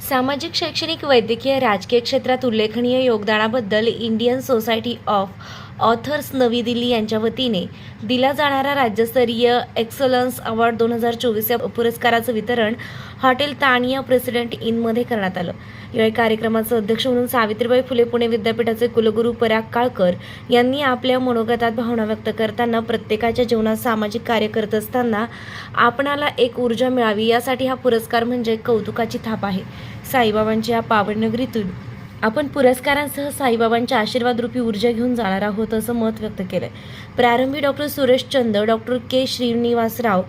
सामाजिक शैक्षणिक वैद्यकीय राजकीय क्षेत्रात उल्लेखनीय योगदानाबद्दल इंडियन सोसायटी ऑफ ऑथर्स नवी दिल्ली यांच्या वतीने दिला जाणारा राज्यस्तरीय एक्सलन्स अवॉर्ड दोन हजार चोवीस या पुरस्काराचं वितरण हॉटेल तानिया प्रेसिडेंट इनमध्ये करण्यात आलं. यावेळी कार्यक्रमाचं अध्यक्ष म्हणून सावित्रीबाई फुले पुणे विद्यापीठाचे कुलगुरू पराग काळकर यांनी आपल्या मनोगतात भावना व्यक्त करताना प्रत्येकाच्या जीवनात सामाजिक कार्य करत असताना आपणाला एक ऊर्जा मिळावी यासाठी हा पुरस्कार म्हणजे कौतुकाची थाप आहे. साईबाबांच्या या पावननगरीतून आपण पुरस्कारांसह साईबाबांच्या आशीर्वादरूपी ऊर्जा घेऊन जाणार आहोत असं मत व्यक्त केलंय. प्रारंभी डॉक्टर सुरेश चंद डॉक्टर के. श्रीनिवासराव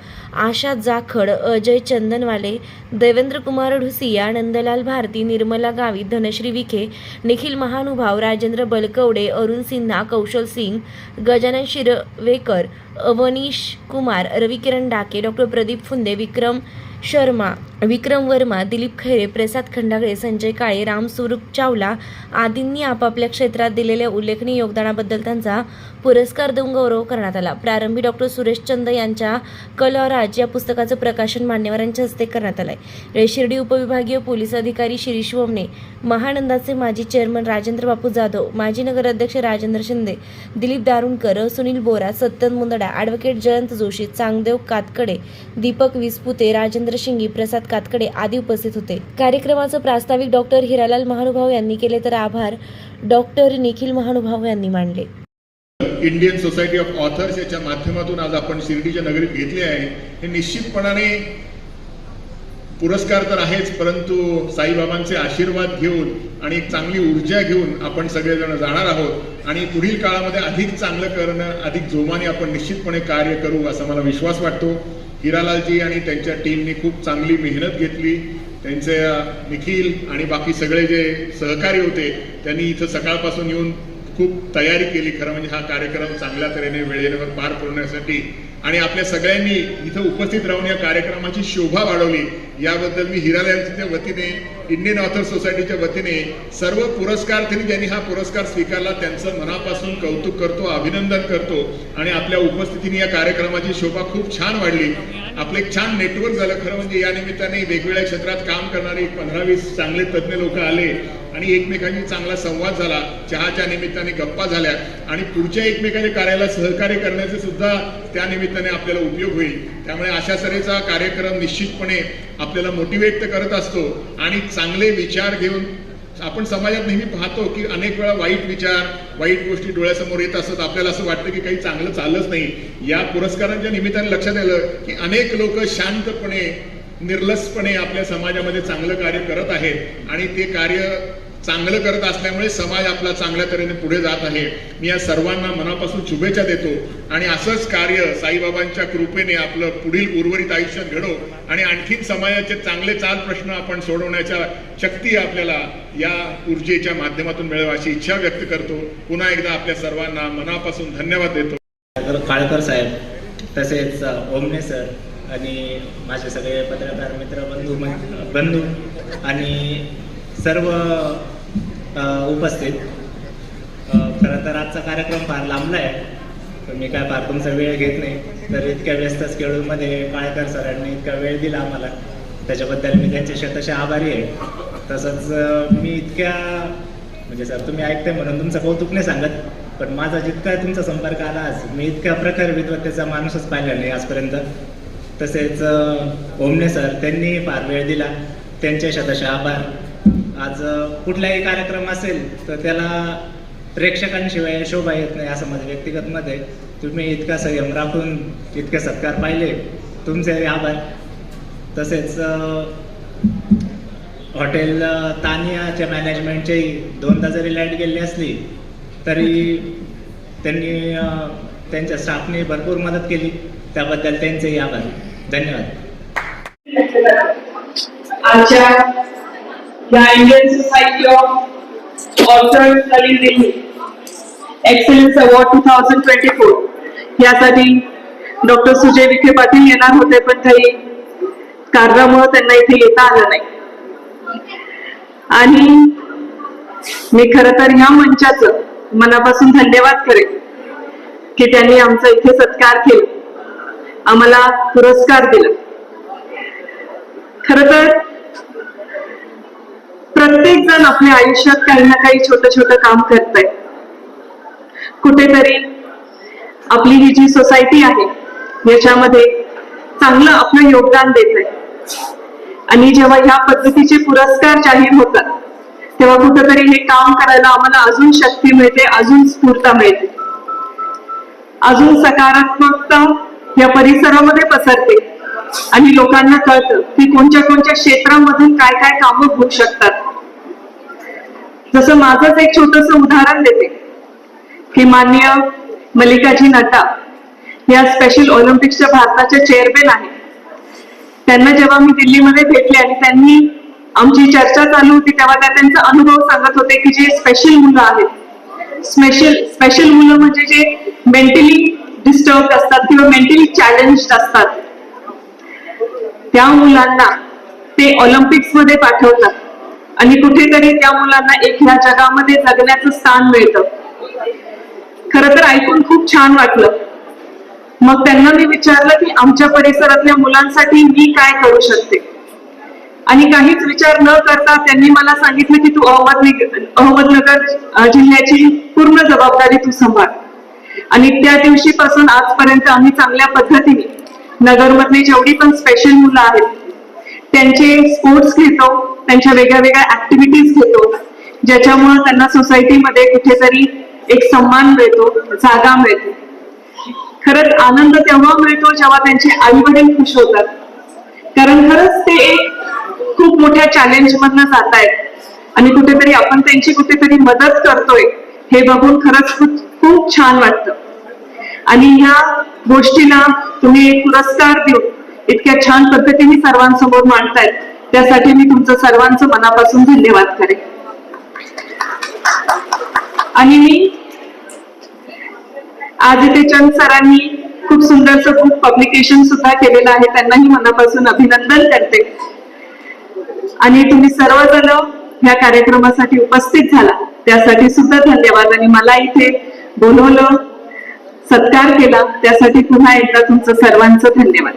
आशा जाखड अजय चंदनवाले देवेंद्र कुमार ढुसिया नंदलाल भारती निर्मला गावी धनश्री विखे निखिल महानुभाव राजेंद्र बलकवडे अरुण सिन्हा कौशल सिंग गजानन शिरवेकर अवनीश कुमार रविकिरण डाके डॉक्टर प्रदीप फुंदे विक्रम शर्मा विक्रम वर्मा दिलीप खैरे प्रसाद खंडागळे संजय काळे राम स्वरूप चावला आदींनी आपापल्या क्षेत्रात दिलेल्या उल्लेखनीय योगदानाबद्दल त्यांचा पुरस्कार देऊन गौरव करण्यात आला. प्रारंभी डॉक्टर सुरेशचंद यांच्या कलराज या पुस्तकाचं प्रकाशन मान्यवरांच्या हस्ते करण्यात आलंय. यावेळी शिर्डी उपविभागीय पोलीस अधिकारी शिरीष वमने महानंदाचे माजी चेअरमन राजेंद्र बापू जाधव माजी नगराध्यक्ष राजेंद्र शिंदे दिलीप दारुणकर सुनील बोरा सत्यन मुंदडा ॲडव्होकेट जयंत जोशी चांगदेव कातकडे दीपक विसपुते राजेंद्र शिंगी प्रसाद कातकडे आदी उपस्थित होते. कार्यक्रमाचं प्रास्ताविक डॉक्टर हिरालाल महानुभाव यांनी केले तर आभार. डॉक्टर निखिल महानुभाव यांनी मांडले. इंडियन सोसायटी ऑफ ऑथर्स याच्या माध्यमातून आज आपण शिर्डीच्या नगरीत घेतले आहे. हे निश्चितपणाने पुरस्कार तर आहेच परंतु साईबाबांचे आशीर्वाद घेऊन आणि एक चांगली ऊर्जा घेऊन आपण सगळेजण जाणार आहोत. आणि पुढील काळामध्ये अधिक चांगलं करणं अधिक जोमाने आपण निश्चितपणे कार्य करू असा मला विश्वास वाटतो. हिरालालजी आणि त्यांच्या टीमनी खूप चांगली मेहनत घेतली. त्यांचे निखिल आणि बाकी सगळे जे सहकारी होते त्यांनी इथं सकाळपासून येऊन खूप तयारी केली. खरं म्हणजे हा कार्यक्रम चांगल्या तऱ्हेने वेळेवर पार पडण्यासाठी आणि आपल्या सगळ्यांनी इथं उपस्थित राहून या कार्यक्रमाची शोभा वाढवली. याबद्दल मी हिरालालच्या वतीने इंडियन ऑथर सोसायटीच्या वतीने सर्व पुरस्कार्थी ज्यांनी हा पुरस्कार स्वीकारला त्यांचं मनापासून कौतुक करतो अभिनंदन करतो. आणि आपल्या उपस्थितीने या कार्यक्रमाची शोभा खूप छान वाढली. आपलं एक छान नेटवर्क झालं. खरं म्हणजे या निमित्ताने वेगवेगळ्या क्षेत्रात काम करणारे पंधरा वीस चांगले तज्ज्ञ लोक आले. आणि एकमेकांशी चांगला संवाद झाला. चहाच्या निमित्ताने गप्पा झाल्या आणि पुढच्या एकमेकांच्या कार्याला सहकार्य करण्याचे सुद्धा त्या निमित्ताने आपल्याला उपयोग होईल. त्यामुळे अशा तऱ्हेचा कार्यक्रम निश्चितपणे आपल्याला मोटिवेट तर करत असतो आणि चांगले विचार घेऊन आपण समाजात नेहमी पाहतो की अनेक वेळा वाईट विचार वाईट गोष्टी डोळ्यासमोर येत असतात. आपल्याला असं वाटतं की काही चांगलं चाललंच नाही. या पुरस्कारांच्या निमित्ताने लक्षात आलं की अनेक लोक शांतपणे निर्लसपणे आपल्या समाजामध्ये चांगलं कार्य करत आहेत आणि ते कार्य चांगलं करत असल्यामुळे समाज आपला चांगल्या तऱ्हेने पुढे जात आहे. मी या सर्वांना मनापासून शुभेच्छा देतो आणि असंच कार्य साईबाबांच्या कृपेने आपलं पुढील उर्वरित आयुष्यात घडो आणि आणखीन समाजाचे चांगले चाल प्रश्न आपण सोडवण्याच्या शक्ती आपल्याला या ऊर्जेच्या माध्यमातून मिळवा अशी इच्छा व्यक्त करतो. पुन्हा एकदा आपल्या सर्वांना मनापासून धन्यवाद देतो. काळकर साहेब तसेच ओमने सर आणि माझे सगळे पत्रकार मित्र बंधू बंधू आणि सर्व उपस्थित. खरं तर आजचा कार्यक्रम फार लांबला आहे तर मी काय फार तुमचा वेळ घेत नाही. तर इतक्या व्यस्त स्केड्यूलमध्ये काळेकर सरांनी इतका वेळ दिला आम्हाला. त्याच्याबद्दल मी त्यांचे शतशः आभारी आहे. तसंच मी इतक्या म्हणजे सर तुम्ही ऐकते म्हणून तुमचं कौतुक नाही सांगत. पण माझा जितका तुमचा संपर्क आला आज मी इतक्या प्रखर विद्वत्तेचा माणूसच पाहिला नाही आजपर्यंत. तसेच ओमने सर त्यांनी फार वेळ दिला. त्यांचे शतशः आभार आज कुठलाही कार्यक्रम असेल तर त्याला प्रेक्षकांशिवाय शोभा येत नाही असं माझं व्यक्तिगत मत आहे. तुम्ही इतका संयम राखून इतके सत्कार पाहिले. तुमचे आभार. तसेच हॉटेल तानियाच्या मॅनेजमेंटचेही दोनदा जरी लाइट गेली असली तरी त्यांनी त्यांच्या स्टाफने भरपूर मदत केली. त्याबद्दल त्यांचेही आभार. धन्यवाद. आजच्या या इंडियन सोसायटी ऑफ ऑथर्स नवी Delhi. Excellence award two thousand twenty four यासाठी डॉक्टर सुजय विखे पाटील येणार होते पण काही कारणामुळे त्यांना इथे येता आलं नाही. आणि मी खर तर ह्या मंचाचं मनापासून धन्यवाद करेन की त्यांनी आमचा इथे सत्कार केला. आम्हाला पुरस्कार दिला. खर तर प्रत्येक जण आपल्या आयुष्यात काही ना काही छोटं छोटं काम करतय. कुठेतरी आपली ही जी सोसायटी आहे याच्यामध्ये चांगलं आपलं योगदान देत आहे आणि जेव्हा ह्या पद्धतीचे पुरस्कार जाहीर होतात तेव्हा कुठेतरी हे काम करायला आम्हाला अजून शक्ती मिळते अजून स्फूर्ता मिळते. अजून सकारात्मकता या परिसरामध्ये पसरते. आणि लोकांना कळतं की कोणत्या कोणत्या क्षेत्रामधून काय काय कामं होऊ शकतात. जसं माझंच एक छोटस उदाहरण देते. की मान्य मल्लिकाजी नड्डा या स्पेशल ऑलिम्पिक्सच्या भारताच्या चेअरमॅन आहेत. त्यांना जेव्हा मी दिल्लीमध्ये भेटले आणि त्यांनी आमची चर्चा चालू होती तेव्हा त्या त्यांचा अनुभव सांगत होते की जे स्पेशल मुलं आहेत. स्पेशल स्पेशल मुलं म्हणजे जे मेंटली डिस्टर्ब असतात किंवा मेंटली चॅलेंज असतात. त्या मुलांना ते ऑलिम्पिक्समध्ये पाठवतात. आणि कुठेतरी त्या मुलांना एक ह्या जगामध्ये जगण्याचं स्थान मिळतं. खर तर ऐकून खूप छान वाटलं. मग त्यांना मी विचारलं की आमच्या परिसरातल्या मुलांसाठी मी काय करू शकते? आणि काहीच विचार न करता त्यांनी मला सांगितलं की तू अहमदनगर अहमदनगर जिल्ह्याची पूर्ण जबाबदारी तू सांभाळ. आणि त्या दिवशीपासून आजपर्यंत आम्ही चांगल्या पद्धतीने नगरमधली जेवढी पण स्पेशल मुलं आहेत त्यांचे स्पोर्ट्स घेतो त्यांच्या वेगळ्या वेगळ्या ऍक्टिव्हिटीज घेतो ज्याच्यामुळे त्यांना सोसायटीमध्ये कुठेतरी एक सन्मान मिळतो जागा मिळते. खरंच आनंद तेव्हा मिळतो जेव्हा त्यांचे आई वडील खुश होतात. कारण खरंच ते एक खूप मोठ्या चॅलेंज मधनं जात आहेत आणि कुठेतरी आपण त्यांची कुठेतरी मदत करतोय हे बघून खरंच खूप खूप छान वाटतं. आणि ह्या गोष्टीला तुम्ही एक पुरस्कार देऊन इतक्या छान पद्धतीने सर्वांसमोर मांडतायत. त्यासाठी मी तुमचं सर्वांचं मनापासून धन्यवाद करेन. आणि मी आदित्यचंद चंद सरांनी खूप सुंदरसं खूप पब्लिकेशन सुद्धा केलेलं आहे. त्यांनाही मनापासून अभिनंदन करते. आणि तुम्ही सर्वजण या कार्यक्रमासाठी उपस्थित झाला. त्यासाठी सुद्धा धन्यवाद. आणि मला इथे बोलवलं सत्कार केला. त्यासाठी पुन्हा एकदा तुमचं सर्वांचं धन्यवाद.